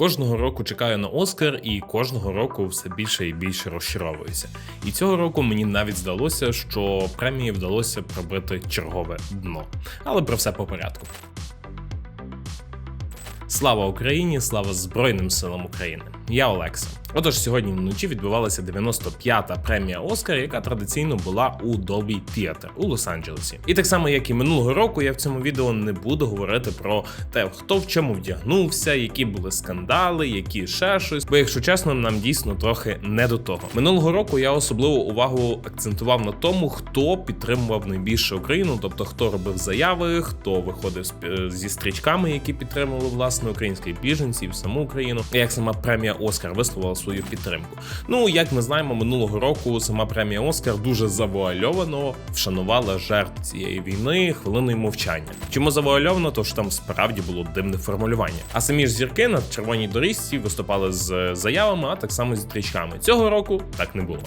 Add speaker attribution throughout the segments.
Speaker 1: Кожного року чекаю на Оскар, і кожного року все більше і більше розчаровуюся. І цього року мені навіть здалося, що премії вдалося пробити чергове дно. Але про все по порядку. Слава Україні! Слава Збройним силам України! Я Олекса. Отож, сьогодні вночі відбувалася 95-та премія Оскар, яка традиційно була у Dolby Theatre у Лос-Анджелесі. І так само, як і минулого року, я в цьому відео не буду говорити про те, хто в чому вдягнувся, які були скандали, які ще щось. Бо, якщо чесно, нам дійсно трохи не до того. Минулого року я особливу увагу акцентував на тому, хто підтримував найбільше Україну, тобто хто робив заяви, хто виходив зі стрічками, які підтримували власне українських біженців, саму Україну, і як сама премія Оскар висловила свою підтримку. Ну як ми знаємо, минулого року сама премія Оскар дуже завуальовано вшанувала жертв цієї війни хвилиною мовчання. Чому завуальовано? Тому що там справді було дивне формулювання. А самі ж зірки на червоній доріжці виступали з заявами, а так само зі стрічками. Цього року так не було.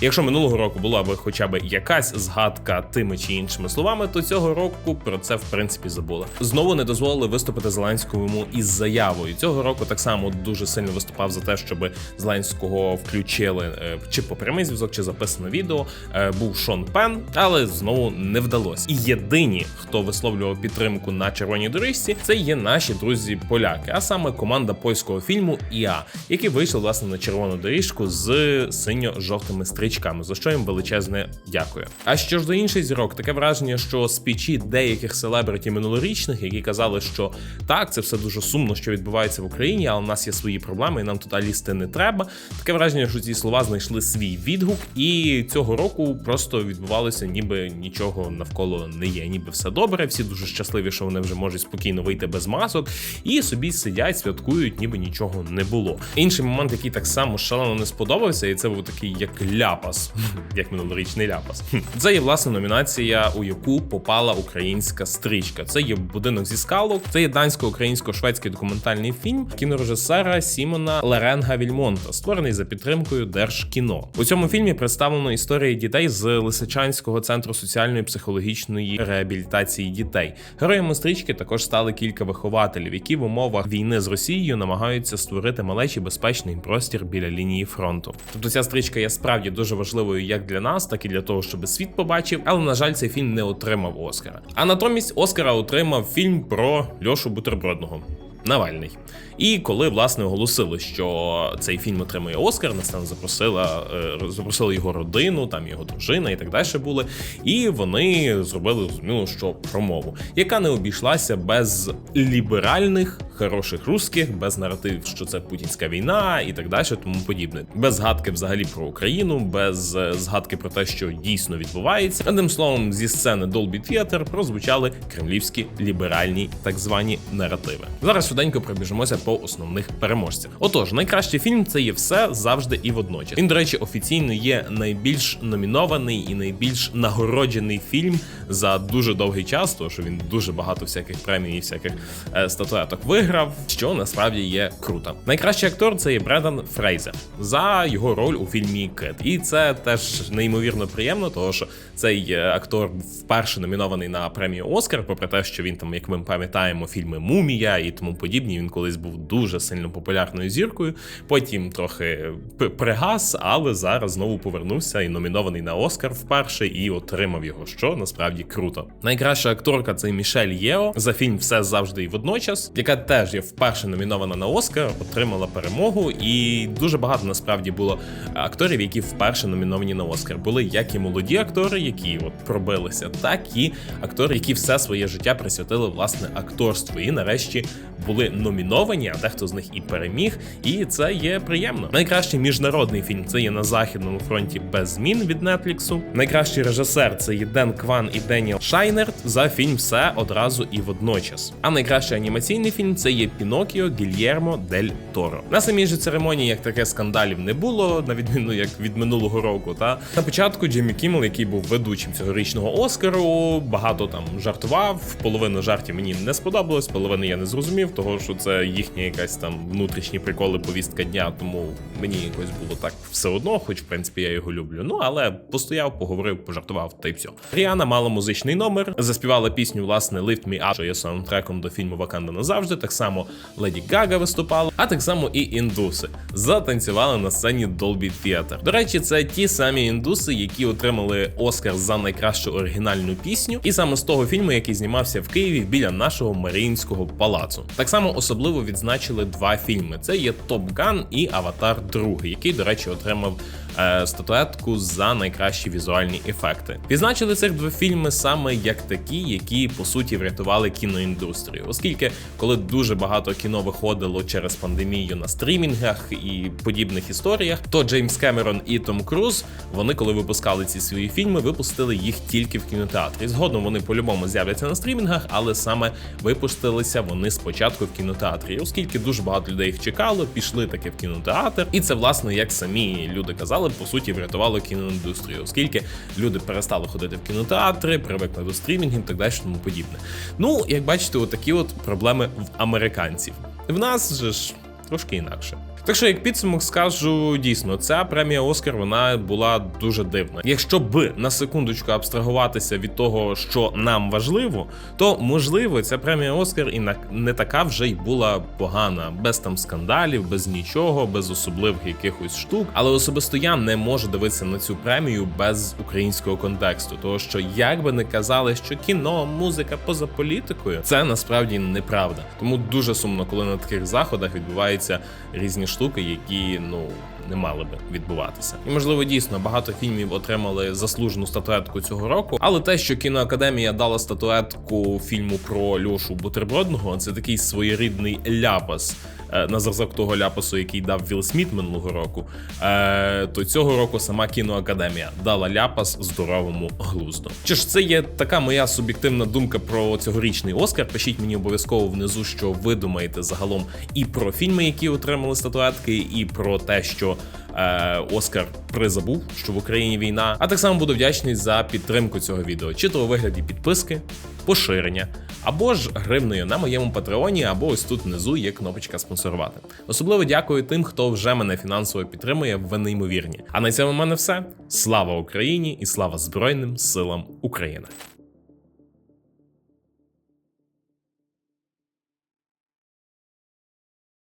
Speaker 1: Якщо минулого року була би хоча б якась згадка тими чи іншими словами, то цього року про це в принципі забули. Знову не дозволили виступити Зеленському із заявою. Цього року так само дуже сильно виступав за те, щоб Зеленського включили е, чи по прямий зв'язок, чи записано відео. е, Був Шон Пен, але знову не вдалося. І єдині, хто висловлював підтримку на червоній доріжці, це є наші друзі поляки, а саме команда польського фільму ІА, які вийшли власне на червону доріжку з синьо-жовтими стрічками, за що їм величезне дякую. А що ж до інших зірок, таке враження, що спічі деяких селебриті минулорічних, які казали, що так, це все дуже сумно, що відбувається в Україні, але у нас є свої проблеми, і нам туди лізти не треба. Таке враження, що ці слова знайшли свій відгук, і цього року просто відбувалося, ніби нічого навколо не є, ніби все добре. Всі дуже щасливі, що вони вже можуть спокійно вийти без масок, і собі сидять, святкують, ніби нічого не було. Інший момент, який так само шалено не сподобався, і це був такий як ляпас, як минулорічний ляпас. Це є власне номінація, у яку попала українська стрічка. Це є будинок зі скалок, це є дансько-українсько-шведський документальний фільм кінорежисера Сімона Леренга Вільмонта, створений за підтримкою Держкіно. У цьому фільмі представлено історії дітей з Лисичанського центру соціальної психологічної реабілітації дітей. Героями стрічки також стали кілька вихователів, які в умовах війни з Росією намагаються створити малечий безпечний простір біля лінії фронту. Тобто ця стрічка є справді дуже важливою як для нас, так і для того, щоб світ побачив. Але на жаль, цей фільм не отримав Оскара. А натомість Оскара отримав фільм про Льошу Бутербродного. Навальний. І коли власне оголосили, що цей фільм отримує Оскар, нас там запросила, е, запросили його родину, там його дружина і так далі були. І вони зробили зрозуміло, що промову, яка не обійшлася без ліберальних, хороших русських, без наратив, що це путінська війна і так далі, тому подібне. Без згадки взагалі про Україну, без е, згадки про те, що дійсно відбувається. Одним словом, зі сцени Dolby Theatre прозвучали кремлівські ліберальні так звані наративи. Зараз швиденько пробіжимося по основних переможцях. Отож, найкращий фільм це є все завжди і водночас. Він, до речі, офіційно є найбільш номінований і найбільш нагороджений фільм за дуже довгий час, тому що він дуже багато всяких премій і всяких е, статуеток виграв, що насправді є круто. Найкращий актор це є Бредан Фрейзер за його роль у фільмі Кит. І це теж неймовірно приємно, тому що цей е, актор вперше номінований на премію Оскар, попри те, що він там, як ми пам'ятаємо, фільми Мумія і тому подібні. Він колись був дуже сильно популярною зіркою. Потім трохи пригас, але зараз знову повернувся і номінований на Оскар вперше і отримав його, що насправді круто. Найкраща акторка це Мішель Єо за фільм Все завжди і водночас, яка теж є вперше номінована на Оскар, отримала перемогу. І дуже багато насправді було акторів, які вперше номіновані на Оскар. Були як і молоді актори, які от пробилися, так і актори, які все своє життя присвятили власне акторству. І нарешті були номіновані, а дехто з них і переміг. І це є приємно. Найкращий міжнародний фільм це є на західному фронті без змін від Нетфліксу. Найкращий режисер це є Ден Кван і Деніел Шайнерт за фільм Все одразу і водночас. А найкращий анімаційний фільм це є Пінокіо Гільєрмо Дель Торо. На самій же церемонії як таке скандалів не було, на відміну як від минулого року. Та на початку Джиммі Кіммел, який був ведучим цьогорічного Оскару, багато там жартував. Половину жартів мені не сподобалось, половину я не зрозумів, того що це їхня якась там внутрішні приколи, повістка дня, тому мені якось було так все одно, хоч в принципі я його люблю. Ну але постояв, поговорив, пожартував та й все. Ріана мала музичний номер, заспівала пісню власне Lift Me Up, що є саундтреком до фільму Ваканда назавжди. Так само Леді Гага виступала, а так само і індуси затанцювали на сцені Dolby Theatre. До речі, це ті самі індуси, які отримали Оскар за найкращу оригінальну пісню, і саме з того фільму, який знімався в Києві біля нашого Маріїнського палацу. Так само особливо відзначили два фільми: це є Топ Ган і Аватар 2, який, до речі, отримав е, статуетку за найкращі візуальні ефекти. Відзначили цих два фільми саме як такі, які по суті врятували кіноіндустрію, оскільки коли дуже багато кіно виходило через пандемію на стрімінгах і подібних історіях, то Джеймс Кемерон і Том Круз вони, коли випускали ці свої фільми, випустили їх тільки в кінотеатрі. Згодом вони по-любому з'являться на стрімінгах, але саме випустилися вони спочатку в кінотеатрі, оскільки дуже багато людей їх чекало, пішли таки в кінотеатр, і це власне як самі люди казали, по суті врятувало кіноіндустрію, оскільки люди перестали ходити в кінотеатри, привикли до стрімінгів, і так далі, тому подібне. Ну, як бачите, отакі от проблеми в американців. В нас же ж трошки інакше. Так що, як підсумок скажу, дійсно, ця премія Оскар вона була дуже дивна. Якщо б на секундочку абстрагуватися від того, що нам важливо, то можливо ця премія Оскар і не така вже й була погана, без там скандалів, без нічого, без особливих якихось штук. Але особисто я не можу дивитися на цю премію без українського контексту, тому що як би не казали, що кіно, музика поза політикою, це насправді неправда. Тому дуже сумно, коли на таких заходах відбуваються різні штуки, які ну не мали би відбуватися. І можливо, дійсно багато фільмів отримали заслужену статуетку цього року. Але те, що кіноакадемія дала статуетку фільму про Льошу Бутербродного, це такий своєрідний ляпас. Е, На зразок того ляпасу, який дав Вілл Сміт минулого року, е, то цього року сама кіноакадемія дала ляпас здоровому глузду. Чи ж це є така моя суб'єктивна думка про цьогорічний Оскар? Пишіть мені обов'язково внизу, що ви думаєте загалом і про фільми, які отримали статуетки, і про те, що е, Оскар призабув, що в Україні війна. А так само буду вдячний за підтримку цього відео, чи то у вигляді підписки, поширення, або ж гривнею на моєму патреоні, або ось тут внизу є кнопочка спонсорувати. Особливо дякую тим, хто вже мене фінансово підтримує, ви неймовірні. А на цьому в мене все. Слава Україні і слава Збройним силам України.